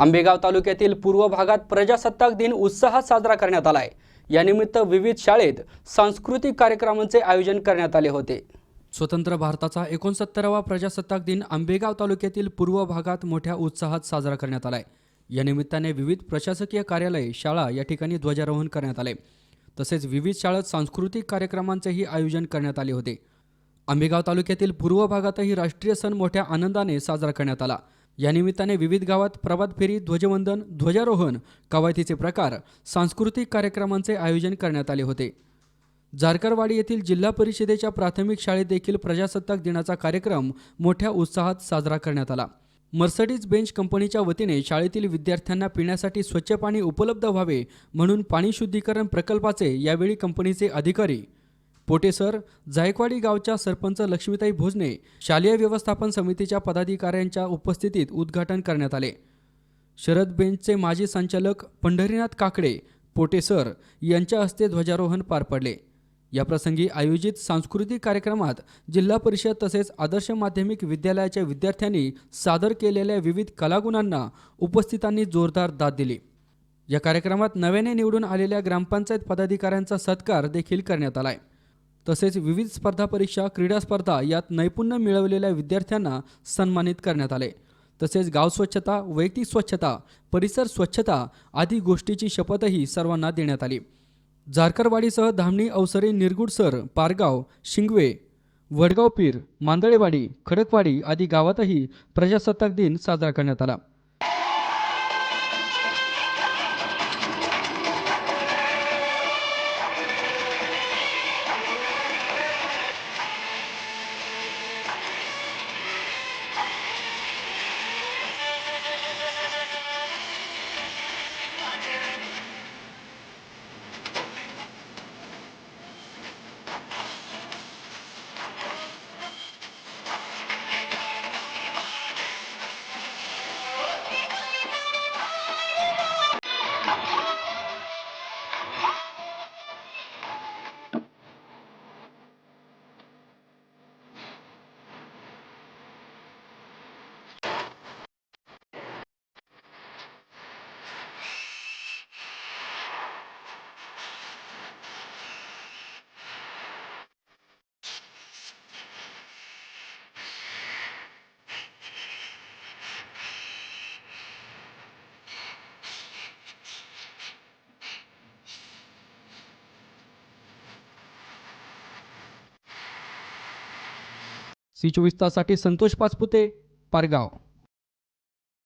आंबेगाव तालुक्यातील पूर्व भागात प्रजासत्ताक दिन उत्साहात साजरा करण्यात आलाय. यानिमित्त विविध शाळेत सांस्कृतिक कार्यक्रमांचे आयोजन करण्यात आले होते. स्वतंत्र भारताचा एकोणसत्तरावा प्रजासत्ताक दिन आंबेगाव तालुक्यातील पूर्व भागात मोठ्या उत्साहात साजरा करण्यात आलाय. या निमित्ताने विविध प्रशासकीय कार्यालय शाळा या ठिकाणी ध्वजारोहण करण्यात आले. तसेच विविध शाळेत सांस्कृतिक कार्यक्रमांचेही आयोजन करण्यात आले होते. आंबेगाव तालुक्यातील पूर्व भागातही राष्ट्रीय सण मोठ्या आनंदाने साजरा करण्यात आला. या निमित्ताने विविध गावात प्रभात फेरी ध्वजवंदन ध्वजारोहण कवायतीचे प्रकार सांस्कृतिक कार्यक्रमांचे आयोजन करण्यात आले होते. जारकरवाडी येथील जिल्हा परिषदेच्या प्राथमिक शाळेत देखील प्रजासत्ताक दिनाचा कार्यक्रम मोठ्या उत्साहात साजरा करण्यात आला. मर्सडीज बेंच कंपनीच्या वतीने शाळेतील विद्यार्थ्यांना पिण्यासाठी स्वच्छ पाणी उपलब्ध व्हावे म्हणून पाणी शुद्धीकरण प्रकल्पाचे यावेळी कंपनीचे अधिकारी पोटेसर जायकवाडी गावच्या सरपंच लक्ष्मीताई भोजने शालेय व्यवस्थापन समितीच्या पदाधिकाऱ्यांच्या उपस्थितीत उद्घाटन करण्यात आले. शरद बेंचचे माजी संचालक पंढरीनाथ काकडे पोटेसर यांच्या हस्ते ध्वजारोहण पार पडले. याप्रसंगी आयोजित सांस्कृतिक कार्यक्रमात जिल्हा परिषद तसेच आदर्श माध्यमिक विद्यालयाच्या विद्यार्थ्यांनी सादर केलेल्या विविध कलागुणांना उपस्थितांनी जोरदार दाद दिली. या कार्यक्रमात नव्याने निवडून आलेल्या ग्रामपंचायत पदाधिकाऱ्यांचा सत्कार देखील करण्यात आला आहे तसेच विविध स्पर्धा परीक्षा क्रीडा स्पर्धा यात नैपुण्य मिळवलेल्या विद्यार्थ्यांना सन्मानित करण्यात आले. तसेच गाव स्वच्छता वैयक्तिक स्वच्छता परिसर स्वच्छता आदी गोष्टीची शपथही सर्वांना देण्यात आली. जारकरवाडीसह धामणी अवसरे निरगुडसर पारगाव शिंगवे वडगाव पीर मांदळेवाडी खडकवाडी आदी गावातही प्रजासत्ताक दिन साजरा करण्यात आला. सी चोवीस ताससाठी संतोष पाचपुते पारगाव.